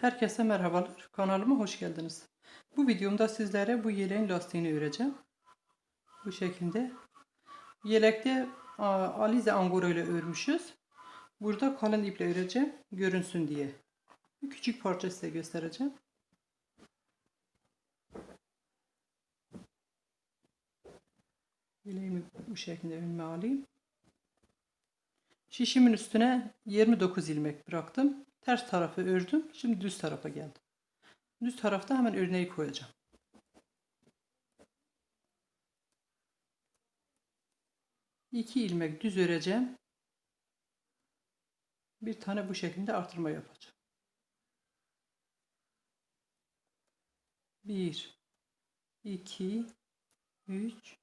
Herkese merhabalar. Kanalıma hoş geldiniz. Bu videomda sizlere bu yeleğin lastiğini öreceğim. Bu şekilde. Yelekte alize angora ile örmüşüz. Burada kalın iple öreceğim. Görünsün diye. Bir küçük parça size göstereceğim. Yeleğimi bu şekilde önüme alayım. Şişimin üstüne 29 ilmek bıraktım. Ters tarafı ördüm. Şimdi düz tarafa geldim. Düz tarafta hemen örneği koyacağım. İki ilmek düz öreceğim. Bir tane bu şekilde artırma yapacağım. Bir, iki, üç,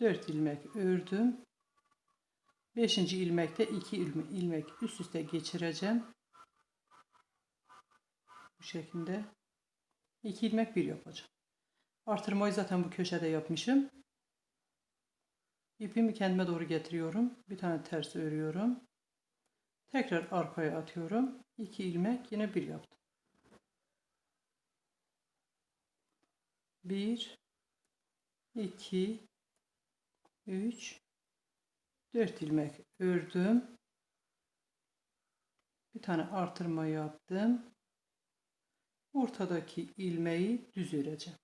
dört ilmek ördüm. Beşinci ilmekte iki ilmek üst üste geçireceğim. Bu şekilde. iki ilmek bir yapacağım. Artırmayı zaten bu köşede yapmışım. İpimi kendime doğru getiriyorum. Bir tane ters örüyorum. Tekrar arkaya atıyorum. İki ilmek yine bir yaptım. Bir, iki, üç, 4 ilmek ördüm. Bir tane artırma yaptım. Ortadaki ilmeği düz öreceğim.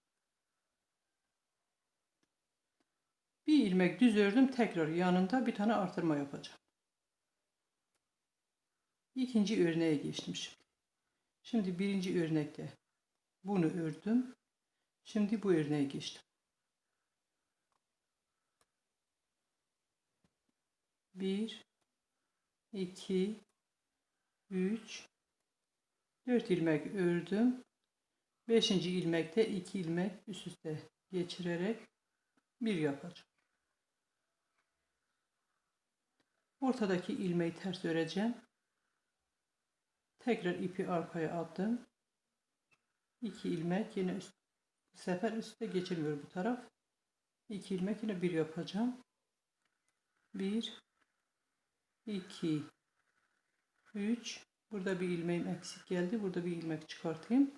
Bir ilmek düz ördüm. Tekrar yanında bir tane artırma yapacağım. İkinci örneğe geçtim şimdi. Şimdi birinci örnekte bunu ördüm. Şimdi bu örneğe geçtim. 1 2 3 4 ilmek ördüm. 5. ilmekte 2 ilmek üst üste geçirerek bir yapacağım. Ortadaki ilmeği ters öreceğim. Tekrar ipi arkaya attım. 2 ilmek yine üst, bu sefer üstte geçirmiyor bu taraf. 2 ilmek yine bir yapacağım. 1 2 3 burada bir ilmeğim eksik geldi. Burada bir ilmek çıkartayım.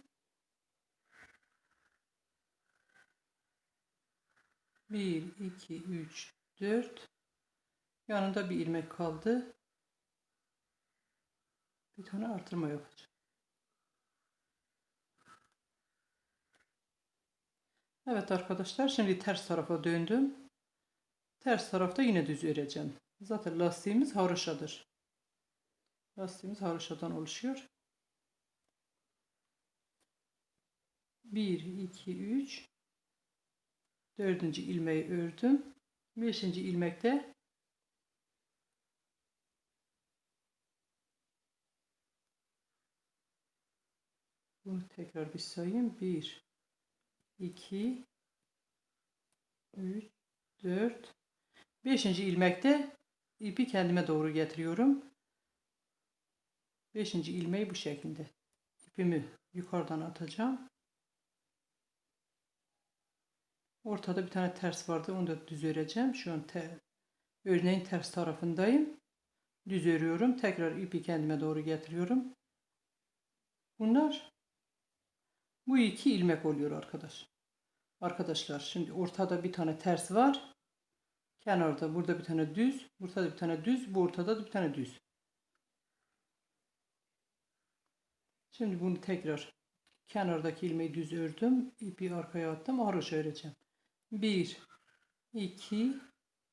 Bir iki üç dört. Yanında bir ilmek kaldı. Bir tane artırma yapacağım. Evet arkadaşlar şimdi ters tarafa döndüm. Ters tarafta yine düz öreceğim Zaten lastiğimiz haroşadır. Lastiğimiz haroşadan oluşuyor. 1, 2, 3 dördüncü ilmeği ördüm. Beşinci ilmekte bunu tekrar bir sayayım. 1 2 3 4 5. ilmekte ipi kendime doğru getiriyorum. Beşinci ilmeği bu şekilde. İpimi yukarıdan atacağım. Ortada bir tane ters vardı. Onu da düz öreceğim. Şu an te örneğin ters tarafındayım. Düz örüyorum. Tekrar ipi kendime doğru getiriyorum. Bunlar bu iki ilmek oluyor arkadaş. Arkadaşlar şimdi ortada bir tane ters var. Kenarda burada bir tane düz, burada bir tane düz, bu ortada da bir tane düz. Şimdi bunu tekrar kenardaki ilmeği düz ördüm. ipi arkaya attım. Haroşa öreceğim. 1 2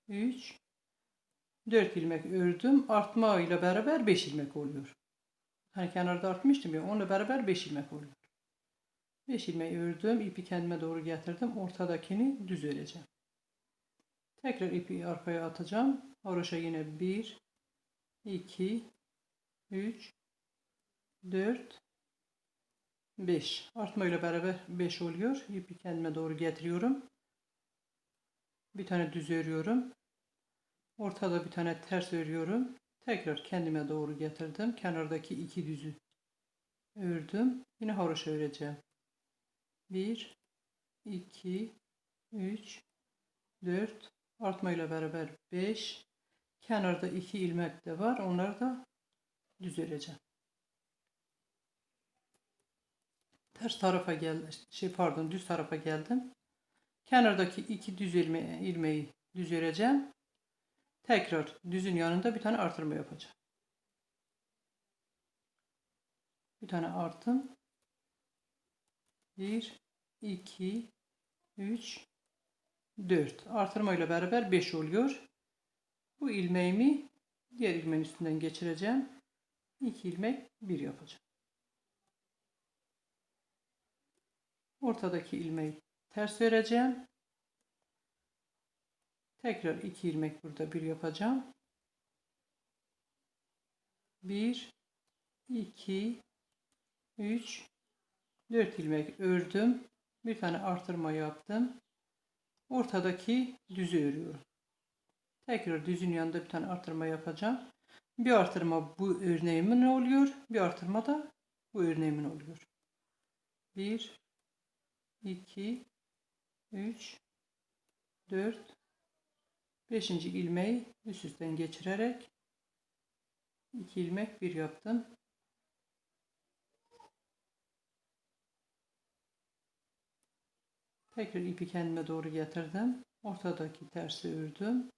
3 4 ilmek ördüm. Artma ile beraber 5 ilmek oluyor. Hani kenarda artmıştım ya. Onunla beraber 5 ilmek oluyor. 5 ilmeği ördüm. ipi kendime doğru getirdim. Ortadakini düz öreceğim. Tekrar ipi arkaya atacağım. Haroşa yine 1, 2, 3, 4, 5. Artma ile beraber 5 oluyor. İpi kendime doğru getiriyorum. Bir tane düz örüyorum. Ortada bir tane ters örüyorum. Tekrar kendime doğru getirdim. Kenardaki iki düzü ördüm. Yine haroşa öreceğim. 1, 2, 3, 4, Artmayla beraber 5. Kenarda 2 ilmek de var. Onları da düz. Ters tarafa geldim. Şey pardon düz tarafa geldim. Kenardaki iki düz ilme, ilmeği düz. Tekrar düzün yanında bir tane artırma yapacağım. Bir tane artım. 1, 2, 3, 4 artırma ile beraber 5 oluyor. Bu ilmeğimi diğer ilmeğin üstünden geçireceğim. 2 ilmek 1 yapacağım. Ortadaki ilmeği ters öreceğim. Tekrar 2 ilmek burada 1 yapacağım. 1 2 3 4 ilmek ördüm. Bir tane artırma yaptım. Ortadaki düzü örüyorum. Tekrar düzün yanında bir tane artırma yapacağım. Bir artırma bu örneğimin oluyor. Bir artırma da bu örneğimin oluyor. 1 2 3 4 5. ilmeği üst üstten geçirerek 2 ilmek bir yaptım. Tekrar ipi kendime doğru getirdim. Ortadaki tersi ördüm.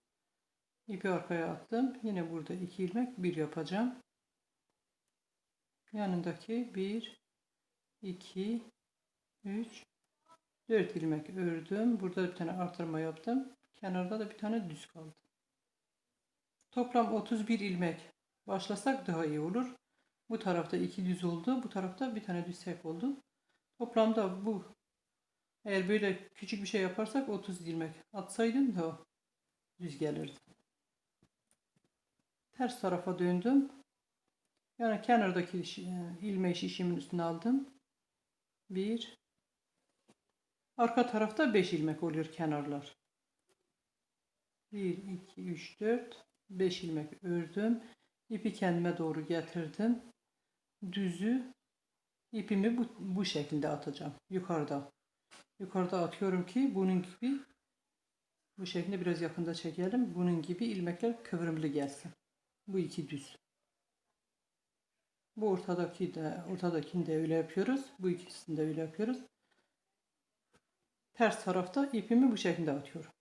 İpi arkaya attım. Yine burada iki ilmek bir yapacağım. Yanındaki bir, iki, üç, dört ilmek ördüm. Burada bir tane artırma yaptım. Kenarda da bir tane düz kaldı. Toplam 31 ilmek başlasak daha iyi olur. Bu tarafta iki düz oldu. Bu tarafta bir tane düz tek oldu. Toplamda bu eğer böyle küçük bir şey yaparsak 30 ilmek atsaydım da düz gelirdi. Ters tarafa döndüm. Yani kenardaki e, ilmeği şişimin üstüne aldım. Bir. Arka tarafta 5 ilmek oluyor kenarlar. 1, 2, 3, 4, 5 ilmek ördüm. İpi kendime doğru getirdim. Düzü ipimi bu, bu şekilde atacağım. Yukarıda. Yukarıda atıyorum ki bunun gibi bu şekilde biraz yakında çekelim. Bunun gibi ilmekler kıvrımlı gelsin. Bu iki düz. Bu ortadaki de ortadakini de öyle yapıyoruz. Bu ikisini de öyle yapıyoruz. Ters tarafta ipimi bu şekilde atıyorum.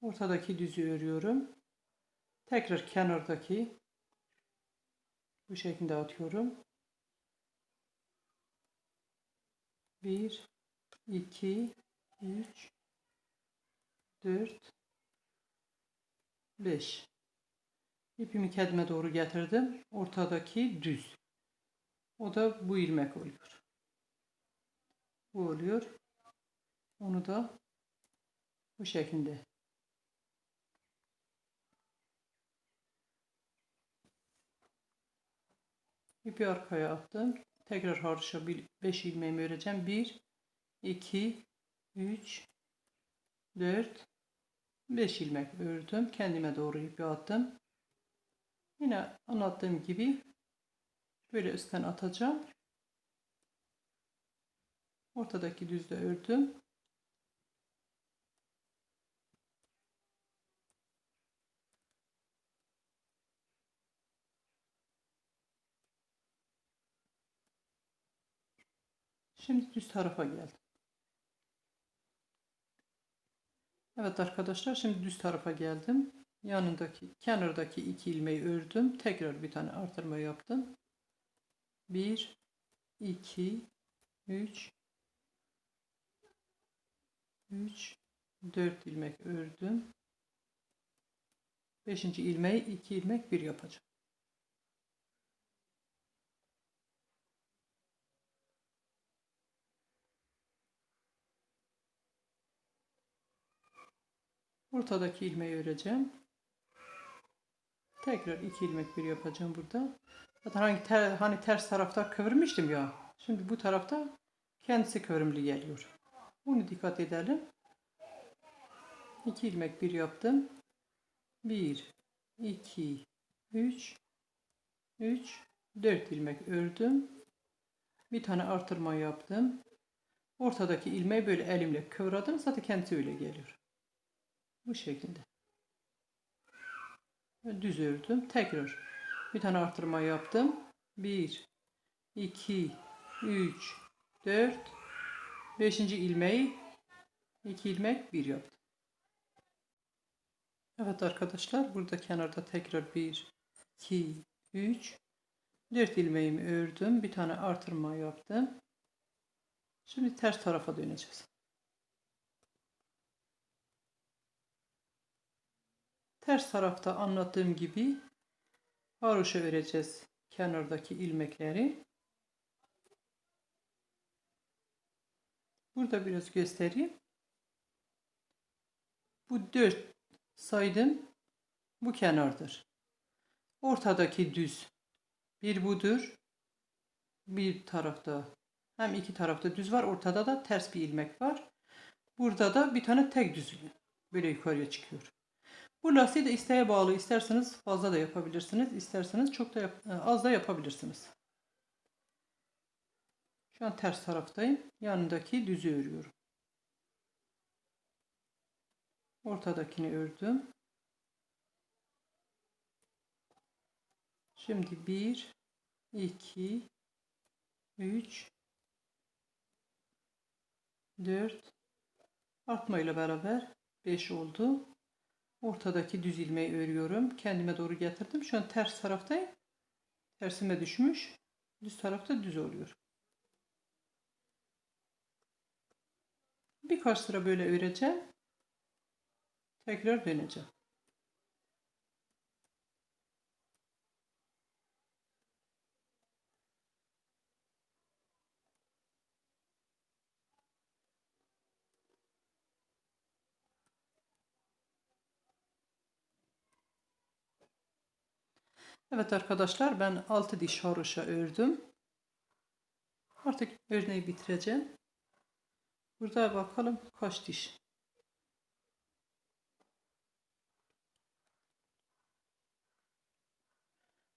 Ortadaki düzü örüyorum. Tekrar kenardaki bu şekilde atıyorum. 1 2 3 4 5 İpimi kendime doğru getirdim. Ortadaki düz. O da bu ilmek oluyor. Bu oluyor. Onu da bu şekilde. İpi arkaya attım. Tekrar haroşa 5 ilmeğimi öreceğim. 1 2 3 4 5 ilmek ördüm. Kendime doğru ipi attım. Yine anlattığım gibi böyle üstten atacağım. Ortadaki düzde ördüm. Şimdi düz tarafa geldim. Evet arkadaşlar şimdi düz tarafa geldim. Yanındaki kenardaki iki ilmeği ördüm. Tekrar bir tane artırma yaptım. 1 2 3 3 4 ilmek ördüm. 5. ilmeği 2 ilmek bir yapacağım. Ortadaki ilmeği öreceğim. Tekrar iki ilmek bir yapacağım burada. Zaten hangi ter, hani ters tarafta kıvırmıştım ya. Şimdi bu tarafta kendisi kıvrımlı geliyor. Bunu dikkat edelim. İki ilmek bir yaptım. Bir, iki, üç, üç, dört ilmek ördüm. Bir tane artırma yaptım. Ortadaki ilmeği böyle elimle kıvradım. Zaten kendisi öyle geliyor. Bu şekilde. Düz ördüm. Tekrar bir tane artırma yaptım. 1 2, 3, 4, 5. ilmeği 2 ilmek 1 yaptım. Evet arkadaşlar burada kenarda tekrar 1, 2, 3, 4 ilmeğimi ördüm. Bir tane artırma yaptım. Şimdi ters tarafa döneceğiz. Ters tarafta anlattığım gibi haroşa öreceğiz kenardaki ilmekleri. Burada biraz göstereyim. Bu 4 saydım. Bu kenardır. Ortadaki düz bir budur. Bir tarafta hem iki tarafta düz var. Ortada da ters bir ilmek var. Burada da bir tane tek düz böyle yukarıya çıkıyor. Bu lastiği de isteğe bağlı. İsterseniz fazla da yapabilirsiniz. İsterseniz çok da yap- e, az da yapabilirsiniz. Şu an ters taraftayım. Yanındaki düzü örüyorum. Ortadakini ördüm. Şimdi 1 2 3 4 artma ile beraber 5 oldu. Ortadaki düz ilmeği örüyorum. Kendime doğru getirdim. Şu an ters taraftayım. Tersime düşmüş. Düz tarafta düz oluyor. Birkaç sıra böyle öreceğim. Tekrar döneceğim. Evet arkadaşlar ben 6 diş haroşa ördüm. Artık örneği bitireceğim. Burada bakalım kaç diş.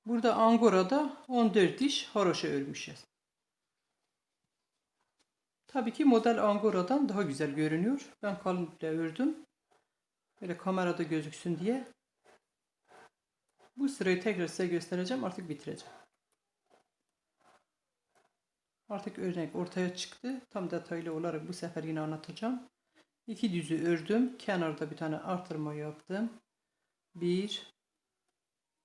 Burada Angora'da 14 diş haroşa örmüşüz. Tabii ki model Angora'dan daha güzel görünüyor. Ben kalın iple ördüm. Böyle kamerada gözüksün diye. Bu sırayı tekrar size göstereceğim. Artık bitireceğim. Artık örnek ortaya çıktı. Tam detaylı olarak bu sefer yine anlatacağım. İki düzü ördüm. Kenarda bir tane artırma yaptım. 1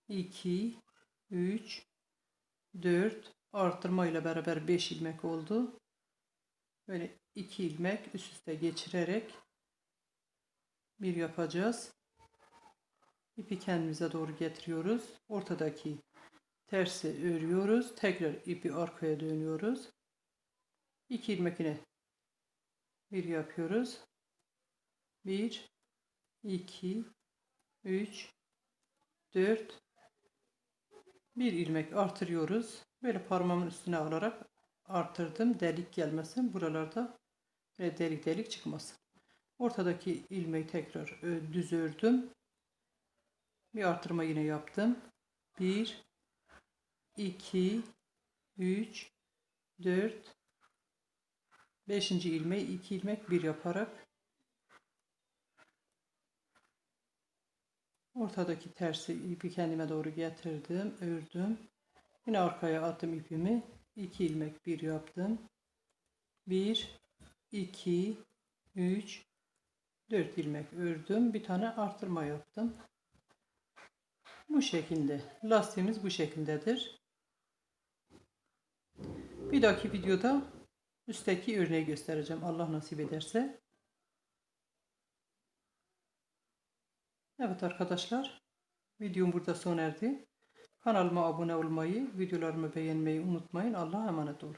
2 3 4 artırma ile beraber 5 ilmek oldu. Böyle 2 ilmek üst üste geçirerek bir yapacağız. İpi kendimize doğru getiriyoruz. Ortadaki tersi örüyoruz. Tekrar ipi arkaya dönüyoruz. 2 ilmek yine bir yapıyoruz. 1 2 3 4 bir ilmek artırıyoruz. Böyle parmağımın üstüne alarak artırdım. Delik gelmesin. Buralarda delik delik çıkmasın. Ortadaki ilmeği tekrar düz ördüm. Bir artırma yine yaptım. 1 2 3 4 5. ilmeği 2 ilmek bir yaparak ortadaki tersi ipi kendime doğru getirdim, ördüm. Yine arkaya attım ipimi. 2 ilmek bir yaptım. 1 2 3 4 ilmek ördüm. Bir tane artırma yaptım. Bu şekilde. Lastiğimiz bu şekildedir. Bir dahaki videoda üstteki örneği göstereceğim. Allah nasip ederse. Evet arkadaşlar. Videom burada sona erdi. Kanalıma abone olmayı, videolarımı beğenmeyi unutmayın. Allah'a emanet olun.